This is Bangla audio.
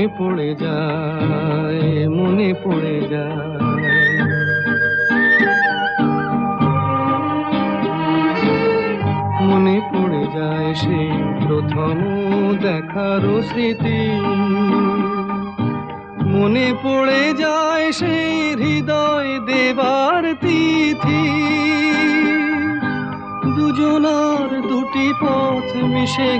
মনে পড়ে যায়, মনে পড়ে যায়। মনে পড়ে যায় সেই প্রথম দেখার স্মৃতি। মনে পড়ে যায় সেই হৃদয় দেবার তিথি। দুজনার দুটি পথ মিশে